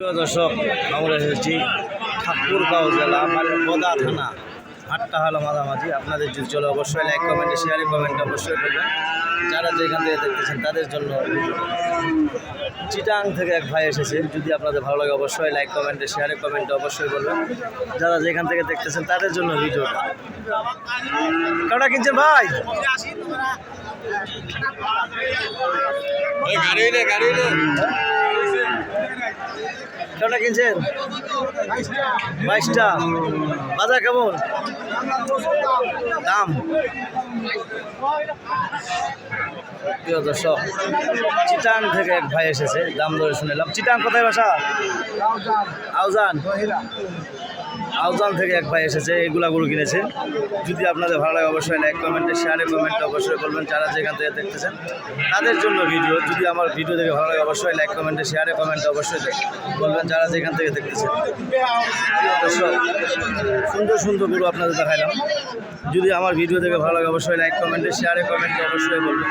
প্রিয় দর্শক আমরা এসেছি ঠাকুরগাঁও জেলা বদা থানা হলো মাঝামাঝি, আপনাদের যদি চলে অবশ্যই লাইক কমেন্টে শেয়ারে কমেন্ট অবশ্যই করবেন। যারা যেখান থেকে দেখতেছেন, তাদের জন্য চিটাং থেকে এক ভাই এসেছে। যদি আপনাদের ভালো লাগে, অবশ্যই লাইক কমেন্টে শেয়ারে কমেন্টে অবশ্যই করবেন। যারা যেখান থেকে দেখতেছেন, তাদের জন্য ভিডিওটা। কটা কিনছেন ভাই? গাড়ি গাড়ি কটা কিনছেন? বাইশটা। বাজার কেমন? দাম? প্রিয় দর্শক, চিটাং থেকে এক ভাই এসেছে, দাম ধরে শুনেলাম। চিটাং কোথায় বাসা? আউজান আউজান থেকে এক ভাই এসেছে এগুলা গরু কিনেছে। যদি আপনাদের ভালো লাগে অবশ্যই লাইক কমেন্টে শেয়ারে কমেন্টে অবশ্যই করবেন যারা যেখান থেকে দেখতেছেন, তাদের জন্য ভিডিও যদি আমার ভিডিও দেখে ভালো লাগে অবশ্যই লাইক কমেন্টে শেয়ারে কমেন্টে অবশ্যই বলবেন, যারা যেখান থেকে দেখতেছেন। সুন্দর সুন্দর গরু আপনাদের দেখাইলাম। যদি আমার ভিডিও দেখে ভালো লাগে অবশ্যই লাইক কমেন্টে শেয়ারে কমেন্টে অবশ্যই বলবেন।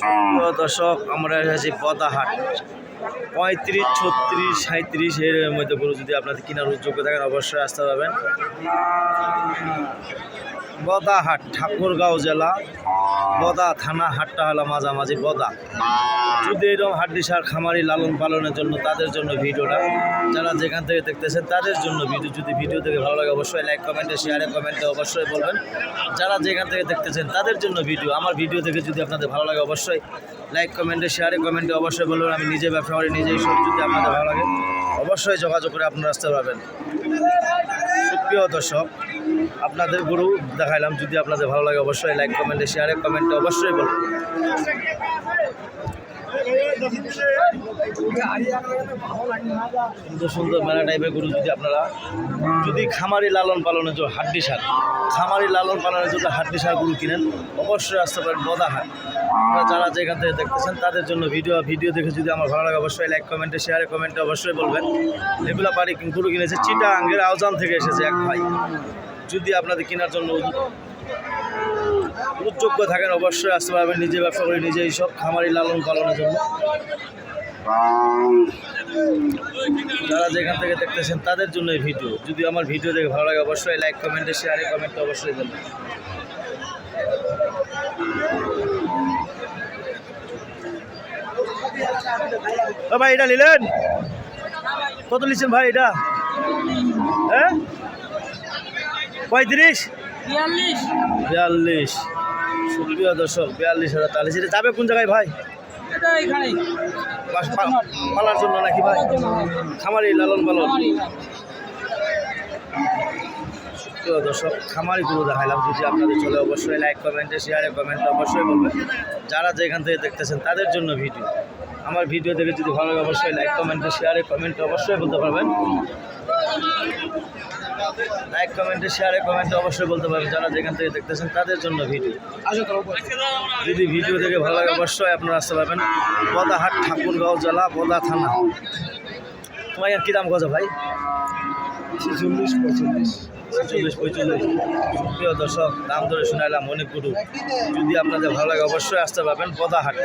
প্রিয় দর্শক, আমরা এসেছি পদাহাট। পঁয়ত্রিশ, ছত্রিশ সাঁত্রিশ এর মধ্যে গরু যদি আপনাদের কেনার যোগ্য থাকেন, অবশ্যই আসতে পারবেন। বদাহাট ঠাকুরগাঁও জেলা। বদা থানা, হাটটা হলো মাঝামাঝি বদা যদি এরকম হাড্ডি সার খামারি লালন পালনের জন্য তাদের জন্য ভিডিওটা, যারা যেখান থেকে দেখতেছেন, তাদের জন্য ভিডিও, যদি ভিডিও থেকে ভালো লাগে, অবশ্যই লাইক কমেন্টে শেয়ারে কমেন্টে অবশ্যই বলবেন। যারা যেখান থেকে দেখতেছেন, তাদের জন্য ভিডিও, আমার ভিডিও থেকে যদি আপনাদের ভালো লাগে, অবশ্যই লাইক কমেন্টে শেয়ারে কমেন্টে অবশ্যই বলবেন। আমি নিজে ব্যবসা করি, নিজেই সব যদি আপনাদের ভালো লাগে। অবশ্যই যোগাযোগ করে আপনারা আসতে পারবেন। সুপ্রিয় দর্শক, আপনাদের গুরু দেখাইলাম, যদি আপনাদের ভালো লাগে অবশ্যই লাইক কমেন্টে শেয়ারে কমেন্টে অবশ্যই বলবেন। সুন্দর সুন্দর মেলা টাইপের গরু যদি আপনারা, যদি খামারি লালন পালনের জন্য হাড্ডি সার, খামারি লালন পালনের জন্য হাড্ডি সার গরু কিনেন, অবশ্যই আসতে পারেন বদাহাট। আপনারা যারা যেখান থেকে দেখতেছেন, তাদের জন্য ভিডিও ভিডিও দেখে যদি আমার ভালো লাগে, অবশ্যই লাইক কমেন্টে শেয়ারে কমেন্টে অবশ্যই বলবেন। এগুলো বাড়ি গরু কিনেছে চিটা আঙ্গের আওজান থেকে এসেছে এক ভাই। যদি আপনাদের কেনার জন্য উদ্যোগ্য থাকেন, অবশ্যই আসতে পারবেন। নিজে ব্যবসা করে নিজেই সব খামারি লালন পালনের জন্য। যারা যেখান থেকে দেখতেছেন, তাদের জন্য এই ভিডিও। যদি আমার ভিডিও দেখে ভালো লাগে, অবশ্যই লাইক কমেন্টে শেয়ারে কমেন্টে অবশ্যই ও ভাই, এটা নিলেন? কত নিচ্ছেন ভাই এটা? হ্যাঁ? পঁয়ত্রিশ? বিয়াল্লিশ। বিয়াল্লিশ। সুপ্রিয় দর্শক বিয়াল্লিশ হাজার তাহলে সেটা যাবে কোন জায়গায় ভাই? পালার জন্য নাকি ভাই? খামারি লালন পালন। সুপ্রিয় দর্শক খামারি গুলো দেখাইলাম। যদি আপনাদের চলে অবশ্যই লাইক কমেন্টে শেয়ারে কমেন্টে অবশ্যই বলবেন। যারা যেখান থেকে দেখতেছেন তাদের জন্য ভিডিও আমার ভিডিও দেখে যদি ভালো লাগে অবশ্যই লাইক কমেন্টে শেয়ারে কমেন্টে অবশ্যই বলতে পারবেন। লাইক কমেন্টে শেয়ারে কমেন্টে অবশ্যই বলতে পারবেন। যারা যেখান থেকে দেখতেছেন তাদের জন্য ভিডিও যদি ভিডিও দেখে ভালো লাগে অবশ্যই আপনারা আসতে পারবেন। বদাহাট ঠাকুরগাঁও জেলা বদা থানা। তোমার কী দাম কত ভাই? চল্লিশ পঁয়চল্লিশ। চল্লিশ পঁয়চল্লিশ। প্রিয় দর্শক দাম ধরে শুনাইলাম মণিপুরু। যদি আপনাদের ভালো লাগে অবশ্যই আসতে পারবেন বদাহাট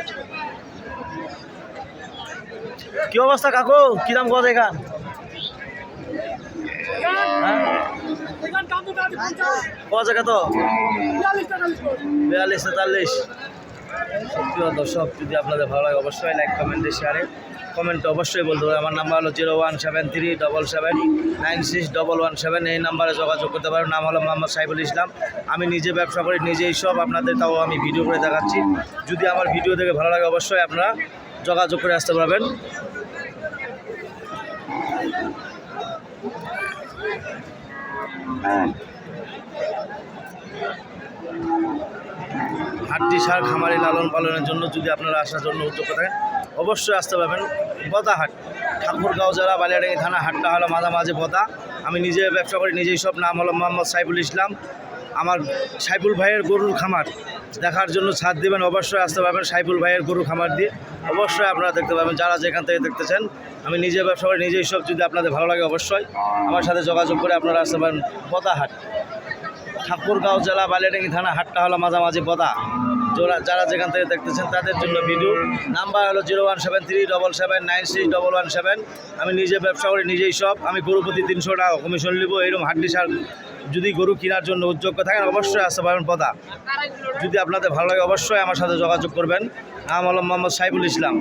কি অবস্থা কাকু? কি দাম কত এখান? হ্যাঁ? কত? জায়গা তো বিয়াল্লিশ তেতাল্লিশ। প্রিয় দর্শক, যদি আপনাদের ভালো লাগে অবশ্যই লাইক কমেন্টে শেয়ারে কমেন্টে অবশ্যই বলতে হবে। আমার নাম্বার হলো zero one seven three double seven nine six double one seven এই নাম্বারে যোগাযোগ করতে পারেন নাম হলো মোহাম্মদ সাইফুল ইসলাম। আমি নিজে ব্যবসা করি, নিজেই সব আপনাদের, তাও আমি ভিডিও করে দেখাচ্ছি। যদি আমার ভিডিও দেখে ভালো লাগে অবশ্যই আপনারা যোগাযোগ করে আসতে পারবেন। হাড্ডি সার খামারে লালন পালনের জন্য যদি আপনারা আসার জন্য উদ্যোগ থাকেন, অবশ্যই আসতে পারবেন। বদাহাট ঠাকুরগাঁও জেলা, বালিয়াডাঙ্গি থানা, হাটটা হলো মাঝামাঝি বদা। আমি নিজে ব্যবসা করি, নিজেই সব নাম হলো মোহাম্মদ সাইফুল ইসলাম। আমার সাইফুল ভাইয়ের গরুর খামার দেখার জন্য ছাদ দেবেন। অবশ্যই আসতে পারবেন সাইফুল ভাইয়ের গরুর খামার দিয়ে। অবশ্যই আপনারা দেখতে পাবেন যারা যেখান থেকে দেখতেছেন, আমি নিজে ব্যবসা করি নিজেই সব যদি আপনাদের ভালো লাগে অবশ্যই আমার সাথে যোগাযোগ করে আপনারা আসতে পারেন পদাহাট ঠাকুরগাঁও জেলা বালিয়াডাঙ্গি থানা, হাটটা হলো মাঝামাঝি পদা যারা যারা যেখান থেকে দেখতেছেন তাদের জন্য ভিডিও। নাম্বার হলো zero one seven three double seven nine six double one seven. আমি নিজে ব্যবসা করি নিজেই সব। আমি গরু প্রতি তিনশো টাকা কমিশন নিব, এরকম হাড্ডি সার যদি গরু কেনার জন্য উদ্যোগ থাকেন, অবশ্যই আসতে পারেন পদা। যদি আপনাদের ভালো লাগে, অবশ্যই আমার সাথে যোগাযোগ করবেন। নাম হল মোহাম্মদ সাইফুল ইসলাম।